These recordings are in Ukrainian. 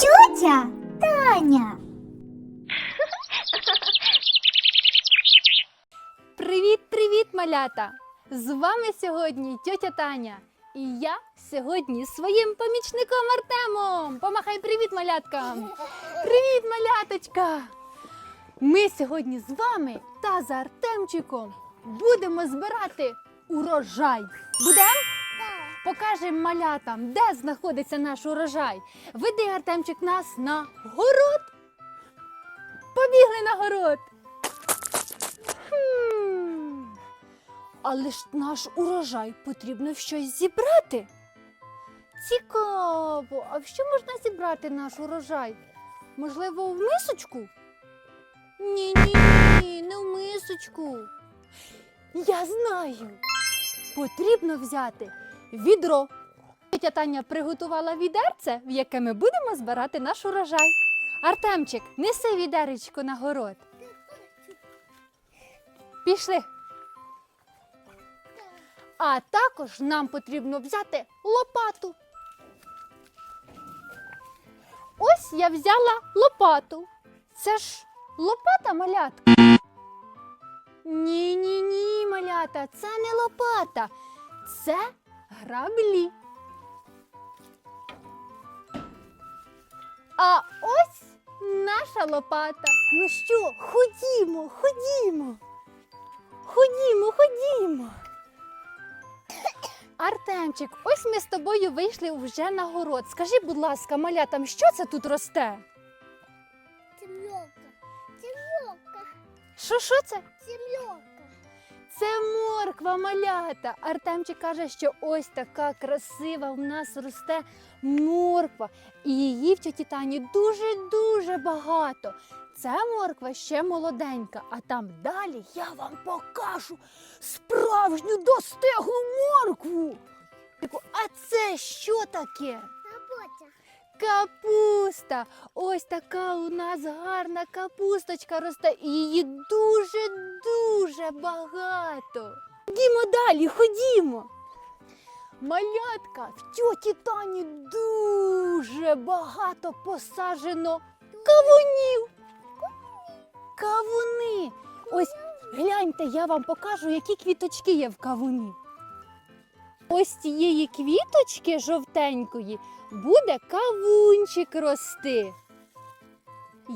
Тьотя Таня. Привіт, привіт, малята! З вами сьогодні тьотя Таня. І я сьогодні з своїм помічником Артемом. Помахай привіт, маляткам! Привіт, маляточка! Ми сьогодні з вами та за Артемчиком будемо збирати урожай. Будемо? Покажемо малятам, де знаходиться наш урожай. Веди Артемчик нас на город. Побігли на город. Але ж наш урожай потрібно в щось зібрати. Цікаво, а в що можна зібрати наш урожай? Можливо, в мисочку? Ні, ні, ні, не в мисочку. Я знаю. Потрібно взяти відро. Тетя Таня приготувала відерце, в яке ми будемо збирати наш урожай. Артемчик, неси відеречко на город. Пішли. А також нам потрібно взяти лопату. Ось я взяла лопату. Це ж лопата малятка. Ні, ні, ні, малята, це не лопата. Це граблі. А ось наша лопата. Ну що, ходімо, ходімо. Ходімо, ходімо. Артемчик, ось ми з тобою вийшли вже на город. Скажи, будь ласка, малятам, що це тут росте? Сім'йока. Сім'йока. Що, що це? Сім'йока. Це морква малята. Артемчик каже, що ось така красива в нас росте морква. І її в тіті Тані дуже-дуже багато. Це морква ще молоденька, а там далі я вам покажу справжню достиглу моркву. А це що таке? Капуста! Ось така у нас гарна капусточка росте, і її дуже-дуже багато. Ходімо далі, ходімо. Малятка, в тьоті Тані дуже багато посаджено кавунів. Кавуни. Ось гляньте, я вам покажу, які квіточки є в кавуні. Ось цієї квіточки жовтенької буде кавунчик рости.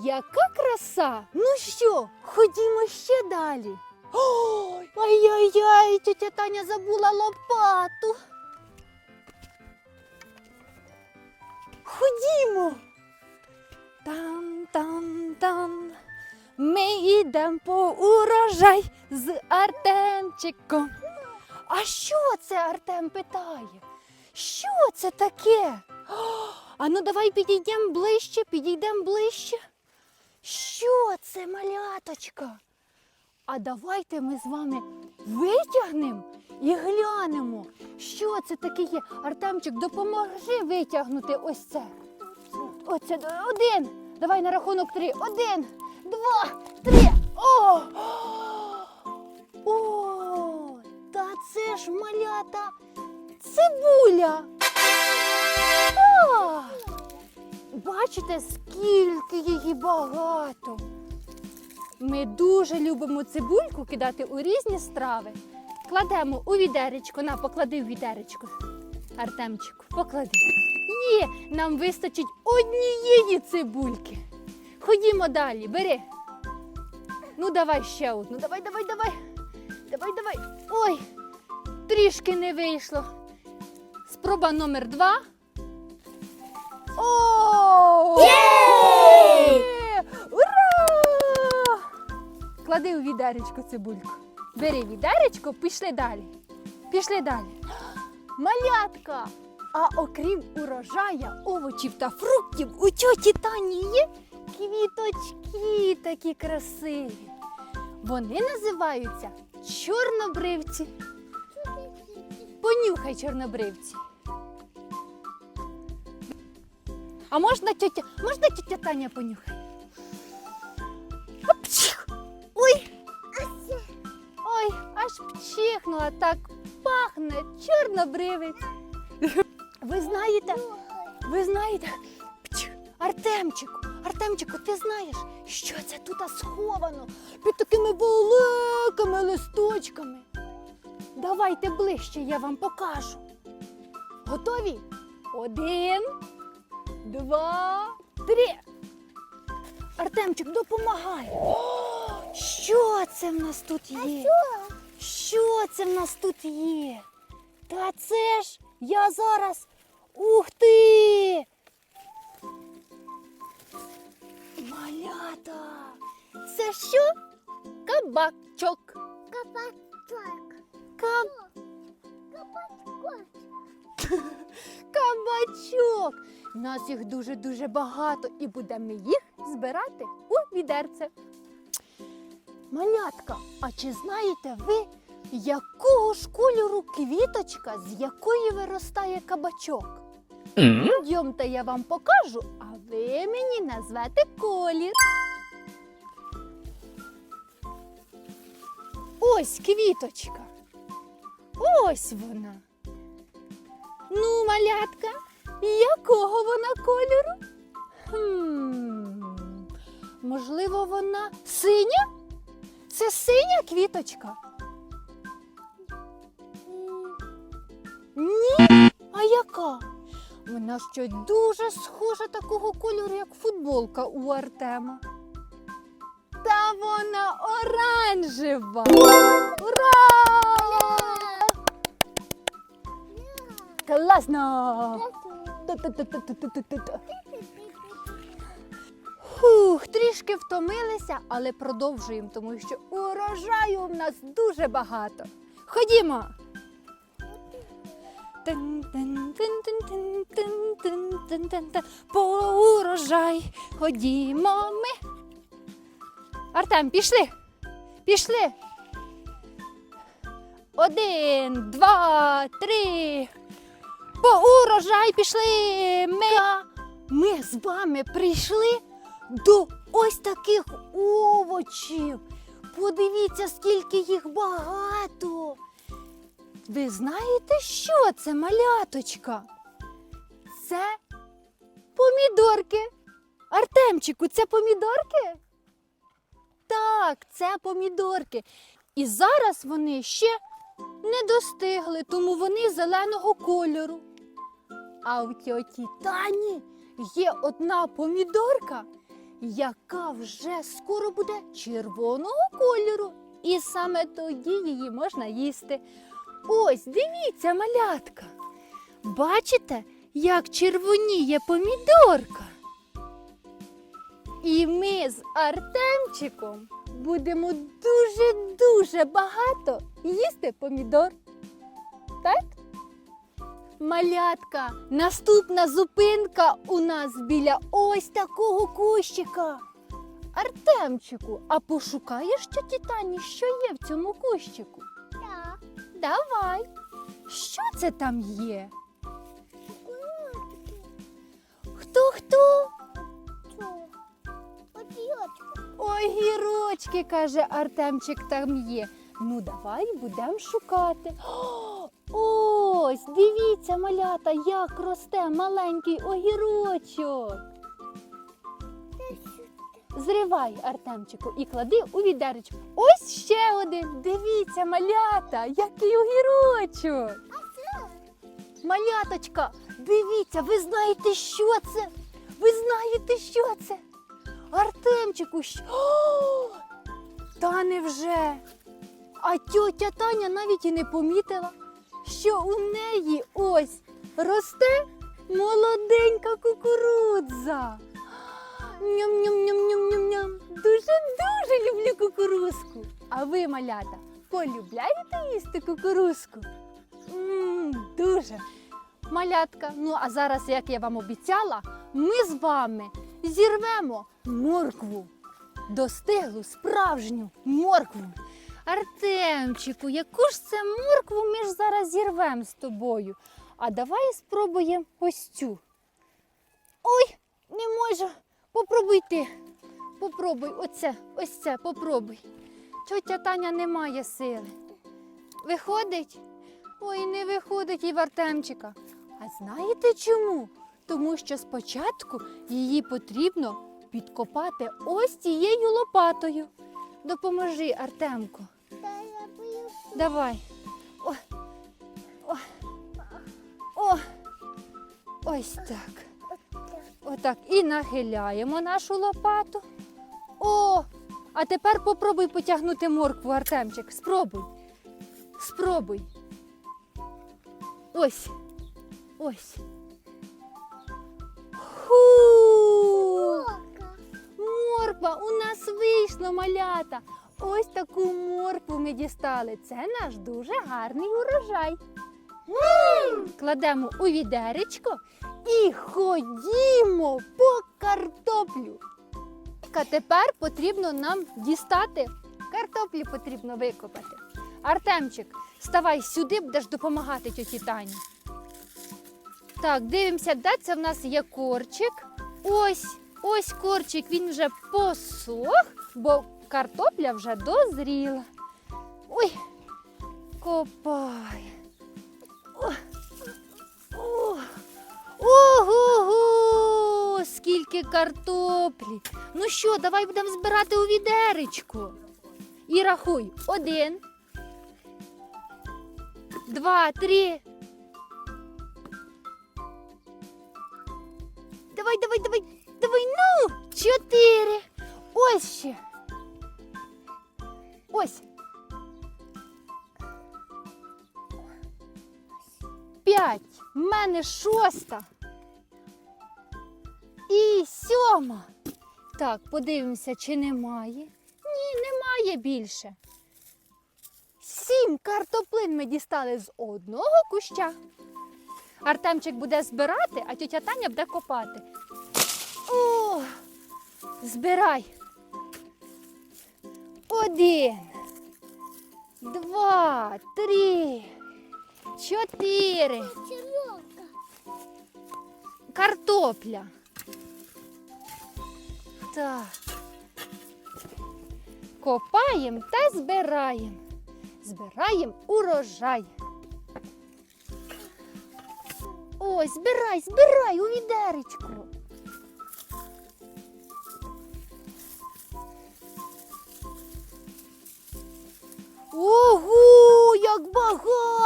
Яка краса! Ну що, ходімо ще далі. Ой, ай-яй-яй, тетя Таня забула лопату. Ходімо. Там-там-там. Ми йдемо по урожай з Артемчиком. А що це Артем питає? Що це таке? О, а ну давай підійдемо ближче, підійдемо ближче. Що це, маляточка? А давайте ми з вами витягнемо і глянемо, що це таке є. Артемчик, допоможи витягнути ось це. Оце один. Давай на рахунок три. Один, два, три. О! О! Це ж малята цибуля. А! Бачите, скільки її багато. Ми дуже любимо цибульку кидати у різні страви. Кладемо у відеречко. На, поклади в відеречко. Артемчику, поклади. Є, нам вистачить однієї цибульки. Ходімо далі, бери. Ну, давай ще одну. Давай, давай, давай. Давай, давай. Ой, трішки не вийшло. Спроба номер два. О! Єй! Ура! Клади у відеречко цибульку. Бери відеречко, пішли далі. Пішли далі. Малятка! А окрім урожая, овочів та фруктів, у тьоті Тані є квіточки такі красиві. Вони називаються чорнобривці. Понюхай чорнобривці. А можна тьотя, можна тьотя Таня понюхай? Апчих! Ой! Ой, аж пчихнула, так пахне чорнобривець. Ви знаєте, ви знаєте, пчих, Артемчику, Артемчику, ти знаєш, що це тут сховано під такими великими листочками? Давайте ближче, я вам покажу. Готові? Один, два, три. Артемчик, допомагай. О, що це в нас тут є? Що це в нас тут є? Та це ж я зараз. Ух ти! Малята! Це що? Кабачок. Кабачок. Каб... Кабачок. Кабачок. Нас їх дуже-дуже багато і будемо їх збирати у відерце. Малятка, а чи знаєте ви, якого ж кольору квіточка, з якої виростає кабачок? Йдемте, я вам покажу, а ви мені назвете колір. Ось квіточка. Ось вона. Ну, малятка, якого вона кольору? Хм, можливо, вона синя? Це синя квіточка? Ні. А яка? Вона ще дуже схожа такого кольору, як футболка у Артема. Та вона оранжева. Ура! Класно! Фух, трішки втомилися, але продовжуємо, тому що урожаю в нас дуже багато. Ходімо. По урожай ходімо ми. Артем, пішли. Пішли. Один, два, три. По урожай пішли. Ми, ми з вами прийшли до ось таких овочів. Подивіться, скільки їх багато. Ви знаєте, що це маляточка? Це помідорки. Артемчику, це помідорки? Так, це помідорки. І зараз вони ще не достигли, тому вони зеленого кольору. А у тьоті Тані є одна помідорка, яка вже скоро буде червоного кольору. І саме тоді її можна їсти. Ось, дивіться, малятка. Бачите, як червоніє помідорка? І ми з Артемчиком будемо дуже-дуже багато їсти помідор. Так? Малятка, наступна зупинка у нас біля ось такого кущика. Артемчику, а пошукаєш тьоті Тані, що є в цьому кущику? Так. Давай. Що це там є? Хто хто? Одіочка. Огірочки, каже Артемчик, там є. Ну, давай будемо шукати. О, Ось, дивіться, малята, як росте маленький огірочок. Зривай, Артемчику, і клади у відеречко. Ось ще один. Дивіться, малята, який огірочок. Маляточка, дивіться, ви знаєте, що це? Ви знаєте, що це? Артемчику, що? О, та невже? А тьотя Таня навіть і не помітила, що у неї ось росте молоденька кукурудза. Ням-ням-ням-ням-ням-ням. Дуже-дуже люблю кукурузку. А ви, малята, полюбляєте їсти кукурузку? Мм, дуже. Малятка, ну а зараз, як я вам обіцяла, ми з вами зірвемо моркву. Достиглу справжню моркву. Артемчику, яку ж це моркву ми ж зараз зірвемо з тобою? А давай спробуємо ось цю. Ой, не можу. Попробуй ти. Попробуй оце, ось це, попробуй. Тьотя Таня не має сили. Виходить? Ой, не виходить і в Артемчика. А знаєте чому? Тому що спочатку її потрібно підкопати ось цією лопатою. Допоможи, Артемко. Давай. О. О. О. Ось так. Отак. І нахиляємо нашу лопату. О! А тепер попробуй потягнути моркву, Артемчик. Спробуй. Спробуй. Ось. Ось. Ху! Морква у нас вийшло, малята. Ось таку моркву ми дістали. Це наш дуже гарний урожай. Кладемо у відеречко і ходімо по картоплю. А тепер потрібно нам дістати. Картоплі потрібно викопати. Артемчик, ставай сюди, будеш допомагати тьоті Тані. Так, дивимося, де це в нас є корчик. Ось, ось корчик, він вже посох, бо картопля вже дозріла. Ой, копай. О, о, Ого-го! Скільки картоплі. Ну що, давай будемо збирати у відеречку. І рахуй. Один. Два, три. П'ять. В мене шоста. І сьома. Так, подивимося, чи немає. Ні, немає більше. Сім картоплин ми дістали з одного куща. Артемчик буде збирати, а тетя Таня буде копати. О, збирай. Один, два, три, чотири. Картопля. Так. Копаємо та збираємо. Збираємо урожай. Ось, збирай, збирай у відеречку. Ого, як багато!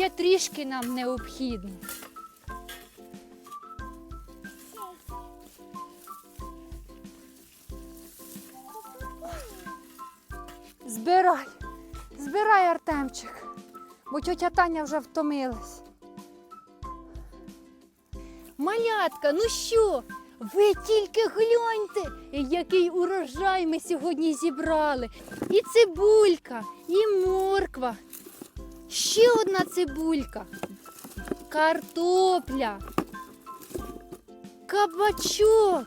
Ще трішки нам необхідно. Збирай, збирай, Артемчик, бо тьотя Таня вже втомилась. Малятка, ну що? Ви тільки гляньте, який урожай ми сьогодні зібрали. І цибулька, і морква. Ще одна цибулька. Картопля. Кабачок.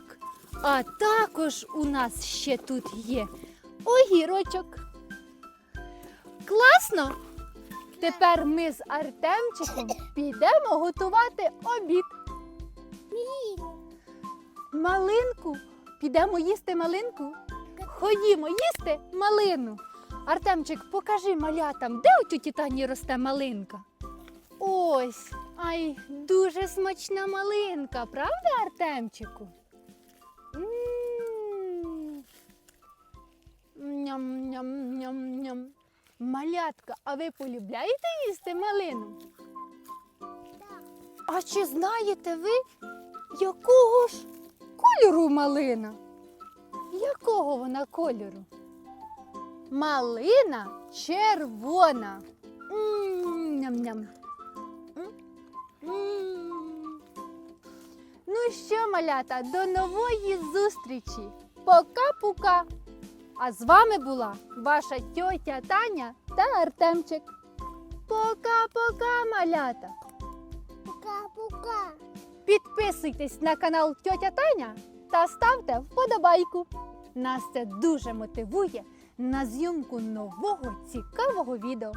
А також у нас ще тут є огірочок. Класно! Тепер ми з Артемчиком підемо готувати обід. Малинку? Підемо їсти малинку? Ходімо їсти малину. Артемчик, покажи малятам, де у тіті Тані росте малинка? Ось, ай, дуже смачна малинка, правда, Артемчику? Ням-ням-ням-ням. Малятка, а ви полюбляєте їсти малину? А чи знаєте ви, якого ж кольору малина? Якого вона кольору? Малина червона. Ням-ням. Ну що, малята, до нової зустрічі. Пока-пука. А з вами була ваша тьотя Таня та Артемчик. Пока-пока, малята. Пока-пока. Підписуйтесь на канал Тьотя Таня та ставте вподобайку. Нас це дуже мотивує на зйомку нового цікавого відео.